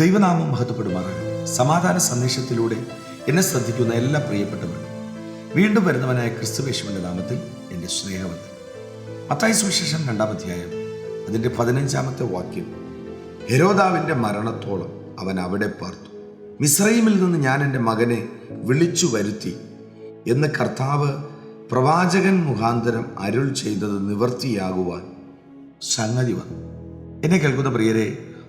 ദൈവനാമം മഹത്വപ്പെടുമാറാകട്ടെ. സമാധാന സന്ദേശത്തിലൂടെ എന്നെ ശ്രദ്ധിക്കുന്ന എല്ലാ പ്രിയപ്പെട്ടവരും വീണ്ടും വരുന്നവനായ ക്രിസ്തുവേശുവിന്റെ നാമത്തിൽ എന്റെ സ്നേഹവന്ദൻ മത്തായി സുവിശേഷം രണ്ടാം അധ്യായം അതിന്റെ പതിനഞ്ചാമത്തെ വാക്യം ഹെരോദാവിന്റെ മരണത്തോളം അവൻ അവിടെ പാർത്തു. മിസ്രൈമിൽ നിന്ന് ഞാൻ എന്റെ മകനെ വിളിച്ചു വരുത്തി എന്ന് കർത്താവ് പ്രവാചകൻ മുഖാന്തരം അരുൾ ചെയ്തത് നിവർത്തിയാകുവാൻ സംഗതി വന്നു. എന്നെ കേൾക്കുന്ന പ്രിയരെ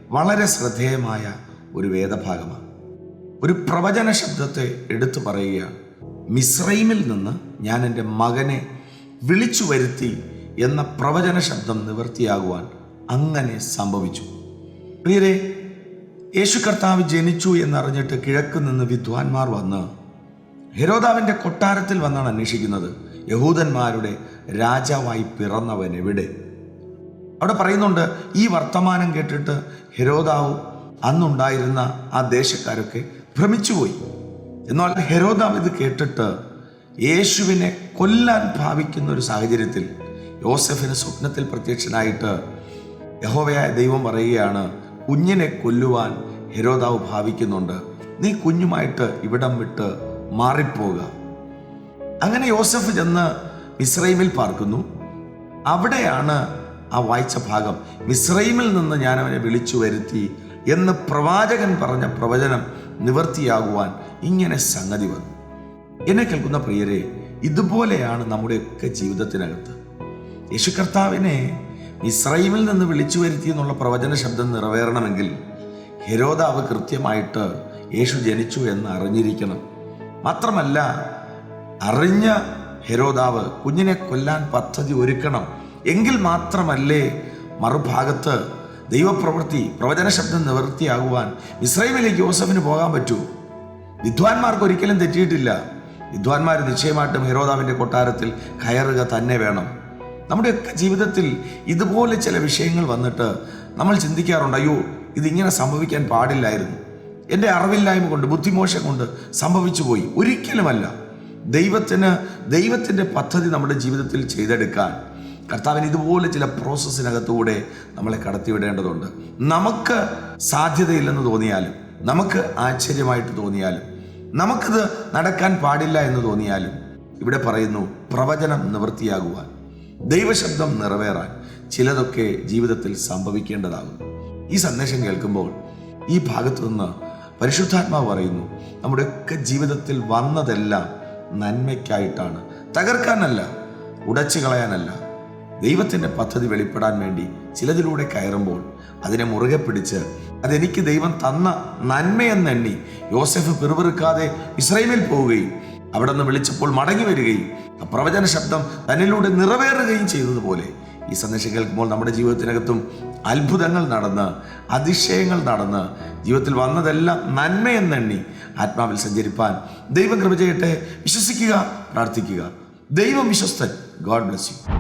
വളരെ ശ്രദ്ധേയമായ ഒരു വേദഭാഗമാണ്. ഒരു പ്രവചന ശബ്ദത്തെ എടുത്തു പറയുകയാണ് മിസ്രൈമിൽ നിന്ന് ഞാൻ എന്റെ മകനെ വിളിച്ചു വരുത്തി എന്ന പ്രവചന ശബ്ദം നിവൃത്തിയാകുവാൻ അങ്ങനെ സംഭവിച്ചു. പ്രിയരെ യേശു കർത്താവ് ജനിച്ചു എന്നറിഞ്ഞിട്ട് കിഴക്ക് നിന്ന് വിദ്വാൻമാർ വന്ന് ഹെരോദാവിന്റെ കൊട്ടാരത്തിൽ വന്നാണ് അന്വേഷിക്കുന്നത്. യഹൂദന്മാരുടെ രാജാവായി പിറന്നവൻ എവിടെ? അവിടെ പറയുന്നുണ്ട് ഈ വർത്തമാനം കേട്ടിട്ട് ഹെരോദാവ് അന്നുണ്ടായിരുന്ന ആ ദേശക്കാരൊക്കെ ഭ്രമിച്ചുപോയി. എന്നാൽ ഹെരോദാവ് ഇത് കേട്ടിട്ട് യേശുവിനെ കൊല്ലാൻ ഭാവിക്കുന്ന ഒരു സാഹചര്യത്തിൽ യോസഫിന് സ്വപ്നത്തിൽ പ്രത്യക്ഷനായിട്ട് യഹോവയായ ദൈവം പറയുകയാണ് കുഞ്ഞിനെ കൊല്ലുവാൻ ഹെരോദാവ് ഭാവിക്കുന്നുണ്ട്. നീ കുഞ്ഞുമായിട്ട് ഇവിടം വിട്ട് മാറിപ്പോക. അങ്ങനെ യോസഫ് ചെന്ന് ഇസ്രൈമിൽ പാർക്കുന്നു. അവിടെയാണ് ആ വായിച്ച ഭാഗം. മിസ്രൈമിൽ നിന്ന് ഞാൻ അവനെ വിളിച്ചു വരുത്തി എന്ന് പ്രവാചകൻ പറഞ്ഞ പ്രവചനം നിവർത്തിയാകുവാൻ ഇങ്ങനെ സംഗതി വന്നു. എന്നെ കേൾക്കുന്ന പ്രിയരെ ഇതുപോലെയാണ് നമ്മുടെയൊക്കെ ജീവിതത്തിനകത്ത്. യേശു കർത്താവിനെ ഇസ്രൈമിൽ നിന്ന് വിളിച്ചു വരുത്തി എന്നുള്ള പ്രവചന ശബ്ദം നിറവേറണമെങ്കിൽ ഹെരോദാവ് കൃത്യമായിട്ട് യേശു ജനിച്ചു എന്ന് അറിഞ്ഞിരിക്കണം. മാത്രമല്ല അറിഞ്ഞ ഹെരോദാവ് കുഞ്ഞിനെ കൊല്ലാൻ പദ്ധതി ഒരുക്കണം എങ്കിൽ മാത്രമല്ലേ മറുഭാഗത്ത് ദൈവപ്രവൃത്തി പ്രവചന ശബ്ദം നിവൃത്തിയാകുവാൻ ഇസ്രൈമിലേക്ക് യോസഫിന് പോകാൻ പറ്റൂ. വിദ്വാൻമാർക്ക് ഒരിക്കലും തെറ്റിയിട്ടില്ല. വിദ്വാൻമാർ നിശ്ചയമായിട്ടും ഹെരോദാവിന്റെ കൊട്ടാരത്തിൽ കയറുക തന്നെ വേണം. നമ്മുടെയൊക്കെ ജീവിതത്തിൽ ഇതുപോലെ ചില വിഷയങ്ങൾ വന്നിട്ട് നമ്മൾ ചിന്തിക്കാറുണ്ട് അയ്യോ ഇതിങ്ങനെ സംഭവിക്കാൻ പാടില്ലായിരുന്നു. എന്റെ അറിവില്ലായ്മ കൊണ്ട് ബുദ്ധിമോശം കൊണ്ട് സംഭവിച്ചു പോയി. ഒരിക്കലുമല്ല. ദൈവത്തിന് ദൈവത്തിന്റെ പദ്ധതി നമ്മുടെ ജീവിതത്തിൽ ചെയ്തെടുക്കാൻ കർത്താവിന് ഇതുപോലെ ചില പ്രോസസ്സിനകത്തൂടെ നമ്മളെ കടത്തിവിടേണ്ടതുണ്ട്. നമുക്ക് സാധ്യതയില്ലെന്ന് തോന്നിയാലും നമുക്ക് ആശ്ചര്യമായിട്ട് തോന്നിയാലും നമുക്കിത് നടക്കാൻ പാടില്ല എന്ന് തോന്നിയാലും ഇവിടെ പറയുന്നു പ്രവചനം നിവൃത്തിയാകുവാൻ ദൈവശബ്ദം നിറവേറാൻ ചിലതൊക്കെ ജീവിതത്തിൽ സംഭവിക്കേണ്ടതാകുന്നു. ഈ സന്ദേശം കേൾക്കുമ്പോൾ ഈ ഭാഗത്തു നിന്ന് പരിശുദ്ധാത്മാവ് പറയുന്നു നമ്മുടെയൊക്കെ ജീവിതത്തിൽ വന്നതെല്ലാം നന്മയ്ക്കായിട്ടാണ്. തകർക്കാനല്ല ഉടച്ചു കളയാനല്ല ദൈവത്തിന്റെ പദ്ധതി വെളിപ്പെടാൻ വേണ്ടി ചിലതിലൂടെ കയറുമ്പോൾ അതിനെ മുറുകെ പിടിച്ച് അതെനിക്ക് ദൈവം തന്ന നന്മയെന്നെണ്ണി യോസഫ് പിറുപിറുക്കാതെ ഇസ്രൈമിൽ പോവുകയും അവിടെ നിന്ന് വിളിച്ചപ്പോൾ മടങ്ങി വരികയും പ്രവചന ശബ്ദം തന്നിലൂടെ നിറവേറുകയും ചെയ്തതുപോലെ ഈ സന്ദേശം കേൾക്കുമ്പോൾ നമ്മുടെ ജീവിതത്തിനകത്തും അത്ഭുതങ്ങൾ നടന്ന് അതിശയങ്ങൾ നടന്ന് ജീവിതത്തിൽ വന്നതെല്ലാം നന്മയെന്നെണ്ണി ആത്മാവിൽ സഞ്ചരിപ്പാൻ ദൈവം കൃപ ചെയ്യട്ടെ. വിശ്വസിക്കുക പ്രാർത്ഥിക്കുക. ദൈവം വിശ്വസ്തൻ. God bless you.